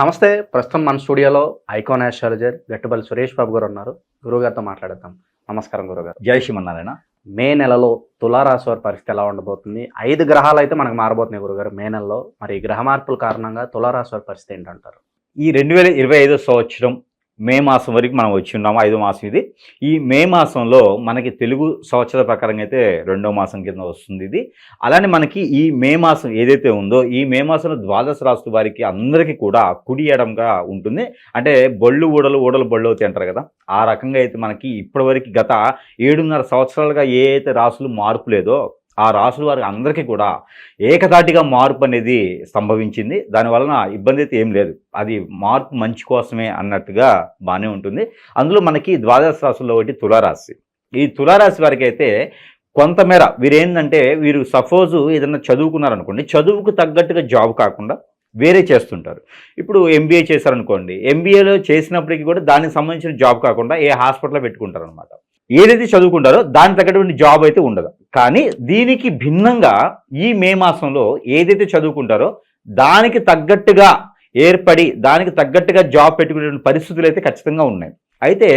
నమస్తే ప్రస్తుతం మన స్టూడియోలో ఐకాన్ ఆస్ట్రాలజర్ గట్టుబల్లి సురేష్ బాబు గారు ఉన్నారు. గురువుగారితో మాట్లాడతాం నమస్కారం గురుగారు జై శ్రీమన్నారాయణ. మే నెలలో తులారాశి వారి పరిస్థితి ఎలా ఉండబోతుంది? ఐదు గ్రహాలు అయితే మనకు మారబోతున్నాయి గురుగారు మే నెలలో. మరి గ్రహ మార్పుల కారణంగా తులారాశి వారి పరిస్థితి ఏంటంటారు? ఈ రెండు వేల ఇరవై ఐదో సంవత్సరం మే మాసం వరకు మనం వచ్చి ఉన్నాము ఐదో మాసం ఇది. ఈ మే మాసంలో మనకి తెలుగు సంవత్సర ప్రకారంగా అయితే రెండో మాసం కింద వస్తుంది ఇది. అలానే మనకి ఈ మే మాసం ఏదైతే ఉందో ఈ మే మాసంలో ద్వాదశ రాశి వారికి అందరికీ కూడా కుడి ఎడంగా ఉంటుంది. అంటే బళ్ళు ఊడలు ఊడలు బళ్ళు అవుతాయి అంటారు కదా. ఆ రకంగా అయితే మనకి ఇప్పటివరకు గత ఏడున్నర సంవత్సరాలుగా ఏ అయితే రాసులు మార్పు లేదో ఆ రాసుల వారికి అందరికీ కూడా ఏకతాటిగా మార్పు అనేది సంభవించింది. దానివలన ఇబ్బంది అయితే ఏం లేదు. అది మార్పు మంచి కోసమే అన్నట్టుగా బాగానే ఉంటుంది. అందులో మనకి ద్వాదశ రాశుల్లో ఒకటి తులారాశి. ఈ తులారాశి వారికి అయితే కొంతమేర వీరేంటంటే వీరు సపోజు ఏదైనా చదువుకున్నారనుకోండి చదువుకు తగ్గట్టుగా జాబ్ కాకుండా వేరే చేస్తుంటారు. ఇప్పుడు ఎంబీఏ చేశారనుకోండి ఎంబీఏలో చేసినప్పటికీ కూడా దానికి సంబంధించిన జాబ్ కాకుండా ఏ హాస్పిటల్లో పెట్టుకుంటారు అనమాట ఏదైతే చదువుకుంటారో దాని తగ్గటువంటి జాబ్ అయితే ఉండదు. కానీ దీనికి భిన్నంగా ఈ మే మాసంలో ఏదైతే చదువుకుంటారో దానికి తగ్గట్టుగా ఏర్పడి దానికి తగ్గట్టుగా జాబ్ పెట్టుకునే పరిస్థితులు అయితే ఖచ్చితంగా ఉన్నాయి. అయితే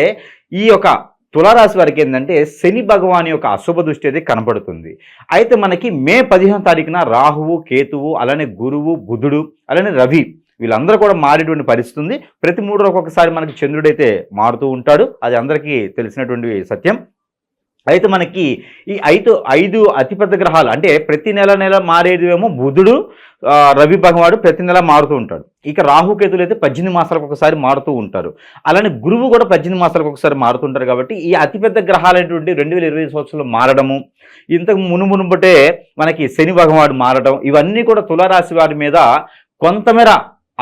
ఈ యొక్క తులారాశి వారికి ఏంటంటే శని భగవాన్ యొక్క అశుభ దృష్టి అయితే కనపడుతుంది. అయితే మనకి మే పదిహేను తారీఖున రాహువు కేతువు అలానే గురువు బుధుడు అలానే రవి వీళ్ళందరూ కూడా మారేటువంటి పరిస్థితి ఉంది. ప్రతి మూడు రోజులకు ఒకసారి మనకి చంద్రుడైతే మారుతూ ఉంటాడు. అది అందరికీ తెలిసినటువంటి సత్యం. అయితే మనకి ఈ ఐదు ఐదు అతిపెద్ద గ్రహాలు అంటే ప్రతి నెల నెల మారేది ఏమో బుధుడు రవి భగవాడు ప్రతి నెల మారుతూ ఉంటాడు. ఇక రాహుకేతులు అయితే పద్దెనిమిది మాసాలకు ఒకసారి మారుతూ ఉంటారు. అలానే గురువు కూడా పద్దెనిమిది మాసాలకు ఒకసారి మారుతుంటారు కాబట్టి ఈ అతిపెద్ద గ్రహాలైనటువంటి రెండు వేల ఇరవై సంవత్సరంలో మారడము ఇంతకు మునుమునుబటే మనకి శని భగవాడు మారడం ఇవన్నీ కూడా తులారాశి వారి మీద కొంతమేర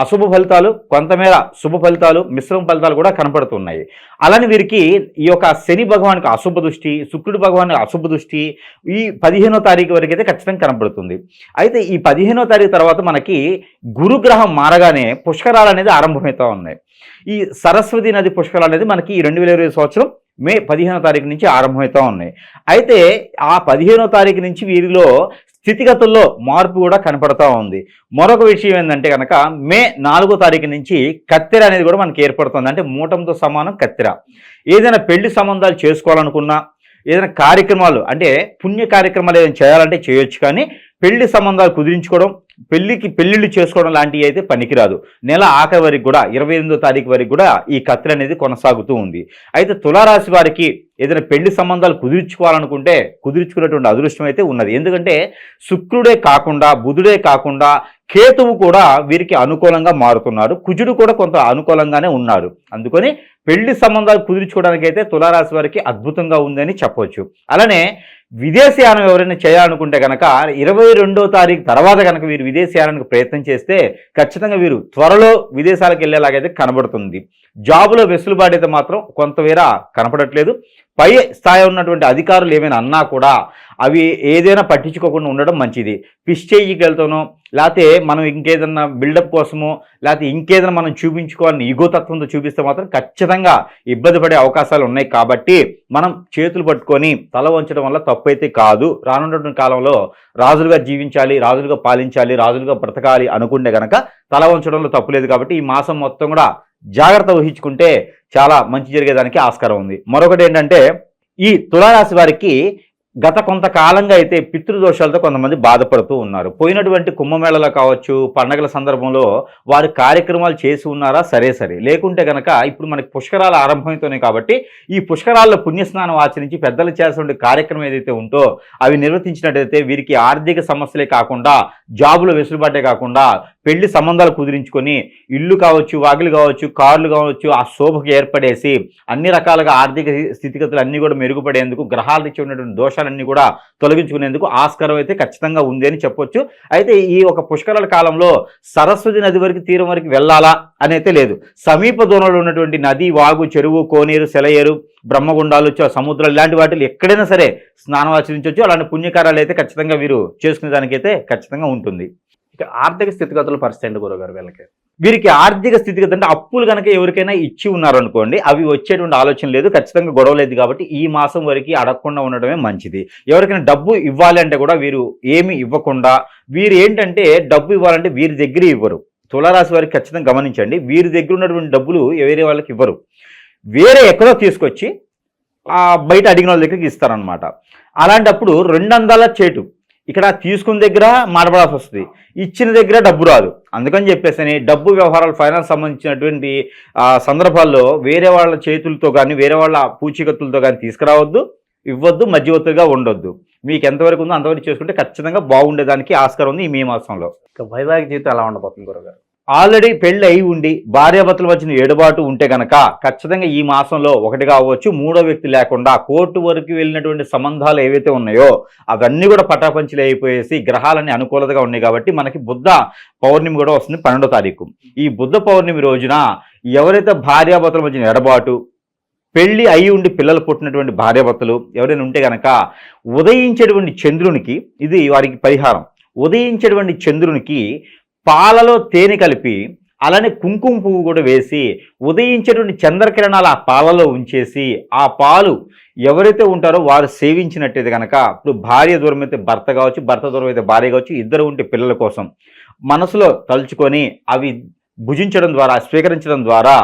అశుభ ఫలితాలు కొంతమేర శుభ ఫలితాలు మిశ్రమ ఫలితాలు కూడా కనపడుతున్నాయి. అలానే వీరికి ఈ యొక్క శని భగవానికి అశుభ దృష్టి శుక్రుడు భగవానికి అశుభ దృష్టి ఈ పదిహేనో తారీఖు వరకు అయితే ఖచ్చితంగా కనపడుతుంది. అయితే ఈ పదిహేనో తారీఖు తర్వాత మనకి గురుగ్రహం మారగానే పుష్కరాలు అనేది ఆరంభమవుతూ ఉన్నాయి. ఈ సరస్వతి నది పుష్కరాలు అనేది మనకి ఈ రెండు వేల ఇరవై సంవత్సరం మే పదిహేనో తారీఖు నుంచి ఆరంభమవుతూ ఉన్నాయి. అయితే ఆ పదిహేనో తారీఖు నుంచి వీరిలో స్థితిగతుల్లో మార్పు కూడా కనపడతా ఉంది. మరొక విషయం ఏంటంటే కనుక మే నాలుగో తారీఖు నుంచి కత్తెర అనేది కూడా మనకి ఏర్పడుతుంది. అంటే మూటంతో సమానం కత్తెర. ఏదైనా పెళ్ళి సంబంధాలు చేసుకోవాలనుకున్నా ఏదైనా కార్యక్రమాలు అంటే పుణ్య కార్యక్రమాలు ఏదైనా చేయాలంటే చేయొచ్చు. కానీ పెళ్ళి సంబంధాలు కుదిరించుకోవడం పెళ్ళికి పెళ్ళిళ్ళు చేసుకోవడం లాంటివి అయితే పనికిరాదు. నెల ఆఖరి వరకు కూడా ఇరవై ఎనిమిదో తారీఖు వరకు కూడా ఈ కత్తిర అనేది కొనసాగుతూ ఉంది. అయితే తులారాశి వారికి ఏదైనా పెళ్ళి సంబంధాలు కుదుర్చుకోవాలనుకుంటే కుదుర్చుకునేటువంటి అదృష్టం అయితే ఉన్నది. ఎందుకంటే శుక్రుడే కాకుండా బుధుడే కాకుండా కేతువు కూడా వీరికి అనుకూలంగా మారుతున్నాడు కుజుడు కూడా కొంత అనుకూలంగానే ఉన్నాడు. అందుకని పెళ్ళి సంబంధాలు కుదుర్చుకోవడానికి అయితే తులారాశి వారికి అద్భుతంగా ఉందని చెప్పవచ్చు అలానే విదేశీయానం ఎవరైనా చేయాలనుకుంటే కనుక ఇరవై రెండో తారీఖు తర్వాత కనుక వీరు విదేశీయానానికి ప్రయత్నం చేస్తే ఖచ్చితంగా వీరు త్వరలో విదేశాలకు వెళ్ళేలాగైతే కనబడుతుంది. జాబులో వెసులుబాటు అయితే మాత్రం కొంతవేర కనపడట్లేదు. పై స్థాయి ఉన్నటువంటి అధికారులు ఏమైనా అన్నా కూడా అవి ఏదైనా పట్టించుకోకుండా ఉండడం మంచిది. పిష్ చేయికి లేకపోతే మనం ఇంకేదన్నా బిల్డప్ కోసమో లేకపోతే ఇంకేదైనా మనం చూపించుకోవాలని ఈగోతత్వంతో చూపిస్తే మాత్రం ఖచ్చితంగా ఇబ్బంది పడే అవకాశాలు ఉన్నాయి. కాబట్టి మనం చేతులు పట్టుకొని తల వంచడం వల్ల తప్పు అయితే కాదు. రానున్నటువంటి కాలంలో రాజులుగా జీవించాలి రాజులుగా పాలించాలి రాజులుగా బ్రతకాలి అనుకుంటే కనుక తల వంచడంలో తప్పు లేదు కాబట్టి ఈ మాసం మొత్తం కూడా జాగ్రత్త వహించుకుంటే చాలా మంచి జరిగేదానికి ఆస్కారం ఉంది. మరొకటి ఏంటంటే ఈ తులారాశి వారికి గత కొంతకాలంగా అయితే పితృదోషాలతో కొంతమంది బాధపడుతూ ఉన్నారు. పోయినటువంటి కుంభమేళలో కావచ్చు పండగల సందర్భంలో వారు కార్యక్రమాలు చేసి ఉన్నారా? సరే సరే. లేకుంటే గనక ఇప్పుడు మనకి పుష్కరాలు ఆరంభమవుతున్నాయి కాబట్టి ఈ పుష్కరాల్లో పుణ్యస్నానం ఆచరించి పెద్దలు చేసినటువంటి కార్యక్రమం ఏదైతే ఉంటో అవి నిర్వర్తించినట్టయితే వీరికి ఆర్థిక సమస్యలే కాకుండా జాబులు వెసులుబాటే కాకుండా పెళ్ళి సంబంధాలు కుదిరించుకొని ఇల్లు కావచ్చు వాకిలు కావచ్చు కార్లు కావచ్చు ఆ శోభకు ఏర్పడేసి అన్ని రకాలుగా ఆర్థిక స్థితిగతులు అన్నీ కూడా మెరుగుపడేందుకు గ్రహాలు ఇచ్చి ఉన్నటువంటి దోషాలన్నీ కూడా తొలగించుకునేందుకు ఆస్కారం అయితే ఖచ్చితంగా ఉంది అని చెప్పొచ్చు. అయితే ఈ ఒక పుష్కరాల కాలంలో సరస్వతి నది వరకు తీరం వరకు వెళ్ళాలా అనైతే లేదు. సమీప దూరంలో ఉన్నటువంటి నది వాగు చెరువు కోనేరు సెలయేరు బ్రహ్మగుండాలు సముద్రాలు ఇలాంటి వాటిలో ఎక్కడైనా సరే స్నానం ఆచరించవచ్చు అలాంటి పుణ్యకారాలు అయితే ఖచ్చితంగా వీరు చేసుకునే దానికైతే ఖచ్చితంగా ఉంటుంది. ఇక ఆర్థిక స్థితిగతులు పరిస్థితి ఏంటి గురుగారు వీళ్ళకి? వీరికి ఆర్థిక స్థితిగతి అంటే అప్పులు కనుక ఎవరికైనా ఇచ్చి ఉన్నారనుకోండి అవి వచ్చేటువంటి ఆలోచన లేదు ఖచ్చితంగా గొడవ లేదు కాబట్టి ఈ మాసం వరకు అడగకుండా ఉండడమే మంచిది. ఎవరికైనా డబ్బు ఇవ్వాలి అంటే కూడా వీరు ఏమి ఇవ్వకుండా వీరు ఏంటంటే డబ్బు ఇవ్వాలంటే వీరి దగ్గరే ఇవ్వరు. తులారాశి వారికి ఖచ్చితంగా గమనించండి వీరి దగ్గర ఉన్నటువంటి డబ్బులు వేరే వాళ్ళకి ఇవ్వరు. వేరే ఎక్కడో తీసుకొచ్చి బయట అడిగిన వాళ్ళ దగ్గరికి ఇస్తారనమాట అలాంటప్పుడు రెండు అందాల చేటు. ఇక్కడ తీసుకున్న దగ్గర మాట్లాడాల్సి వస్తుంది. ఇచ్చిన దగ్గర డబ్బు రాదు. అందుకని చెప్పేసి డబ్బు వ్యవహారాలు ఫైనాన్స్ సంబంధించినటువంటి ఆ, సందర్భాల్లో వేరే వాళ్ళ చేతులతో కానీ వేరే వాళ్ళ పూచీకత్తులతో కానీ తీసుకురావద్దు ఇవ్వద్దు మధ్యవర్తిగా ఉండొద్దు. మీకు ఎంతవరకు ఉందో అంతవరకు చేసుకుంటే ఖచ్చితంగా బాగుండేదానికి ఆస్కారం ఉంది ఈ మే మాసంలో. ఇక వైవాహిక జీవితం ఎలా ఉండబోతుంది గురుగారు? ఆల్రెడీ పెళ్ళి అయి ఉండి భార్యాభర్తలు వచ్చిన ఏడుబాటు ఉంటే గనక ఖచ్చితంగా ఈ మాసంలో ఒకటి కావచ్చు మూడో వ్యక్తి లేకుండా కోర్టు వరకు వెళ్ళినటువంటి సంబంధాలు ఏవైతే ఉన్నాయో అవన్నీ కూడా పటాపంచులు అయిపోయేసి గ్రహాలన్నీ అనుకూలతగా ఉన్నాయి కాబట్టి మనకి బుద్ధ పౌర్ణమి కూడా వస్తుంది పన్నెండో తారీఖు. ఈ బుద్ధ పౌర్ణమి రోజున ఎవరైతే భార్యాభర్తల మధ్యన ఎడబాటు పెళ్ళి అయి ఉండి పిల్లలు పుట్టినటువంటి భార్యాభర్తలు ఎవరైనా ఉంటే గనక ఉదయించేటువంటి చంద్రునికి ఇది వారికి పరిహారం ఉదయించేటువంటి చంద్రునికి పాలలో తేనె కలిపి అలానే కుంకుమ పువ్వు కూడా వేసి ఉదయించేటువంటి చంద్రకిరణాలు ఆ పాలలో ఉంచేసి ఆ పాలు ఎవరైతే ఉంటారో వారు సేవించినట్టయితే కనుక ఇప్పుడు భార్య దూరం అయితే భర్త కావచ్చు భర్త దూరం అయితే భార్య కావచ్చు ఇద్దరు ఉంటే పిల్లల కోసం మనసులో తలుచుకొని అవి భుజించడం ద్వారా స్వీకరించడం ద్వారా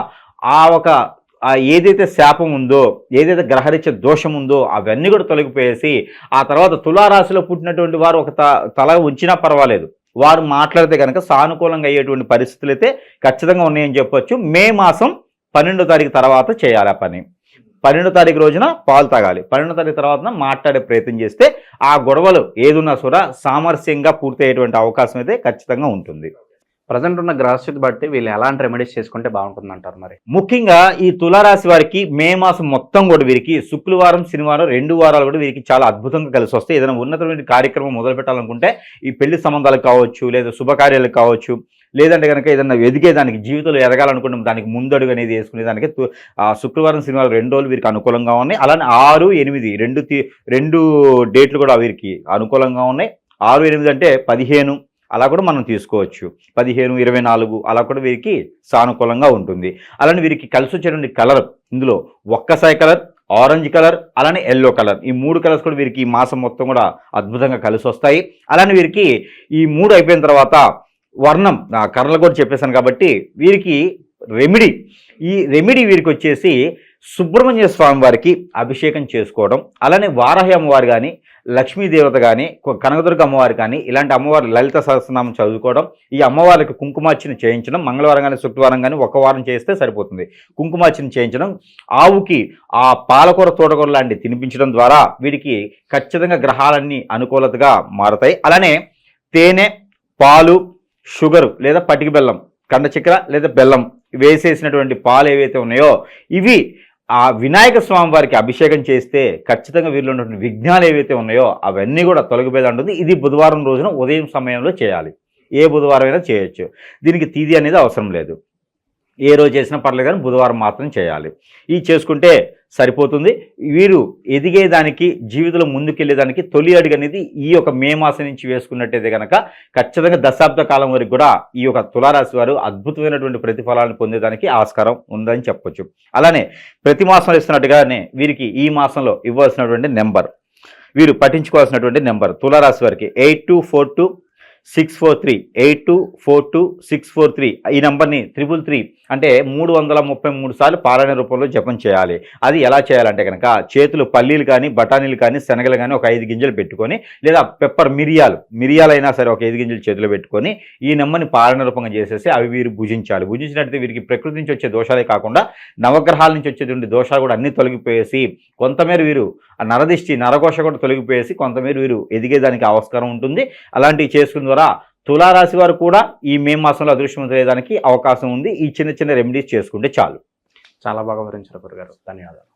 ఆ ఒక ఆ ఏదైతే శాపం ఉందో ఏదైతే గ్రహరీత్య దోషం ఉందో అవన్నీ కూడా తొలగిపోయేసి ఆ తర్వాత తులారాశిలో పుట్టినటువంటి వారు ఒక త- తల ఉంచినా పర్వాలేదు. వారు మాట్లాడితే కనుక సానుకూలంగా అయ్యేటువంటి పరిస్థితులు అయితే ఖచ్చితంగా ఉన్నాయని చెప్పొచ్చు. మే మాసం పన్నెండో తారీఖు తర్వాత చేయాలి ఆ పని. పన్నెండో తారీఖు రోజున పాలు తాగాలి. పన్నెండో తారీఖు తర్వాత మాట్లాడే ప్రయత్నం చేస్తే ఆ గొడవలు ఏదున్నా కూడా సామరస్యంగా పూర్తయ్యేటువంటి అవకాశం అయితే ఖచ్చితంగా ఉంటుంది. ప్రజెంట్ ఉన్న గ్రహస్థితి బట్టి వీళ్ళు ఎలాంటి రెమెడీస్ చేసుకుంటే బాగుంటుంది అంటారు మరి? ముఖ్యంగా ఈ తులారాశి వారికి మే మాసం మొత్తం కూడా వీరికి శుక్రవారం శనివారం రెండు వారాలు కూడా వీరికి చాలా అద్భుతంగా కలిసి వస్తాయి. ఏదైనా ఉన్నతమైన కార్యక్రమం మొదలు పెట్టాలనుకుంటే ఈ పెళ్ళి సంబంధాలు కావచ్చు లేదా శుభకార్యాలు కావచ్చు లేదంటే కనుక ఏదైనా ఎదిగేదానికి జీవితంలో ఎదగాలనుకుంటే దానికి ముందడుగు అనేది వేసుకునే దానికి తు- ఆ శుక్రవారం శనివారం రెండు రోజులు వీరికి అనుకూలంగా ఉన్నాయి. అలానే ఆరు ఎనిమిది రెండు రెండు డేట్లు కూడా వీరికి అనుకూలంగా ఉన్నాయి. ఆరు ఎనిమిది అంటే పదిహేను అలా కూడా మనం తీసుకోవచ్చు. పదిహేను ఇరవై నాలుగు అలా కూడా వీరికి సానుకూలంగా ఉంటుంది. అలానే వీరికి కలిసి వచ్చేటువంటి కలర్ ఇందులో ఒక్కసారి కలర్ ఆరెంజ్ కలర్ అలానే ఎల్లో కలర్ ఈ మూడు కలర్స్ కూడా వీరికి ఈ మాసం మొత్తం కూడా అద్భుతంగా కలిసి వస్తాయి. అలానే వీరికి ఈ మూడు అయిపోయిన తర్వాత వర్ణం కర్రలు కూడా చెప్పేశాను కాబట్టి వీరికి రెమిడీ ఈ రెమిడీ వీరికి వచ్చేసి సుబ్రహ్మణ్య స్వామి వారికి అభిషేకం చేసుకోవడం అలానే వారాహి అమ్మవారు కానీ లక్ష్మీదేవత కానీ కనకదుర్గ అమ్మవారు కానీ ఇలాంటి అమ్మవారు లలిత సహస్రనామం చదువుకోవడం ఈ అమ్మవారికి కుంకుమార్చన చేయించడం మంగళవారం కానీ శుక్రవారం కానీ ఒక వారం చేస్తే సరిపోతుంది. కుంకుమార్చన చేయించడం ఆవుకి ఆ పాలకూర తోటకూర లాంటివి తినిపించడం ద్వారా వీడికి ఖచ్చితంగా గ్రహాలన్నీ అనుకూలతగా మారుతాయి. అలానే తేనె పాలు షుగరు లేదా పటికి బెల్లం కండ చక్కెర లేదా బెల్లం వేసేసినటువంటి పాలు ఏవైతే ఉన్నాయో ఇవి ఆ వినాయక స్వామి వారికి అభిషేకం చేస్తే ఖచ్చితంగా వీరిలో ఉన్నటువంటి విఘ్నాలు ఏవైతే ఉన్నాయో అవన్నీ కూడా తొలగిపోయేది ఉంటుంది. ఇది బుధవారం రోజున ఉదయం సమయంలో చేయాలి. ఏ బుధవారం అయినా చేయొచ్చు. దీనికి తీది అనేది అవసరం లేదు. ఏ రోజు చేసినా పర్లేదు కానీ బుధవారం మాత్రం చేయాలి. ఇది చేసుకుంటే సరిపోతుంది. వీరు ఎదిగేదానికి జీవితంలో ముందుకెళ్ళేదానికి తొలి అడుగు అనేది ఈ యొక్క మే మాసం నుంచి వేసుకున్నట్టయితే కనుక ఖచ్చితంగా దశాబ్ద కాలం వరకు కూడా ఈ యొక్క తులారాశి వారు అద్భుతమైనటువంటి ప్రతిఫలాలను పొందేదానికి ఆస్కారం ఉందని చెప్పొచ్చు. అలానే ప్రతి మాసం ఇస్తున్నట్టుగానే వీరికి ఈ మాసంలో ఇవ్వాల్సినటువంటి నెంబర్ వీరు పఠించుకోవాల్సినటువంటి నెంబర్ తులారాశి వారికి eight two four two six four three eight two four two six four three ఈ నెంబర్ని త్రిపుల్ త్రీ అంటే మూడు వందల ముప్పై మూడు సార్లు పారాయణ రూపంలో జపం చేయాలి. అది ఎలా చేయాలంటే కనుక చేతులు పల్లీలు కానీ బఠానీలు కానీ శనగలు కానీ ఒక ఐదు గింజలు పెట్టుకొని లేదా పెప్పర్ మిరియాలు మిరియాలైనా సరే ఒక ఐదు గింజలు చేతిలో పెట్టుకొని ఈ నెంబర్ని పారాయణ రూపంగా చేసేసి అవి వీరు భుజించాలి. భుజించినట్లయితే వీరికి ప్రకృతి నుంచి వచ్చే దోషాలే కాకుండా నవగ్రహాల నుంచి వచ్చేటువంటి దోషాలు కూడా అన్ని తొలగిపోయేసి కొంతమేర వీరు ఆ నరదిష్టి నరకోశ కూడా తొలగిపోయేసి కొంతమేర వీరు ఎదిగేదానికి ఆస్కారం ఉంటుంది. అలాంటివి చేసుకున్న ద్వారా తులారాశి వారు కూడా ఈ మే మాసంలో అదృష్టవంతులయ్యేదానికి అవకాశం ఉంది. ఈ చిన్న చిన్న రెమెడీస్ చేసుకుంటే చాలు. చాలా బాగా వివరించారు గురుగారు. ధన్యవాదాలు.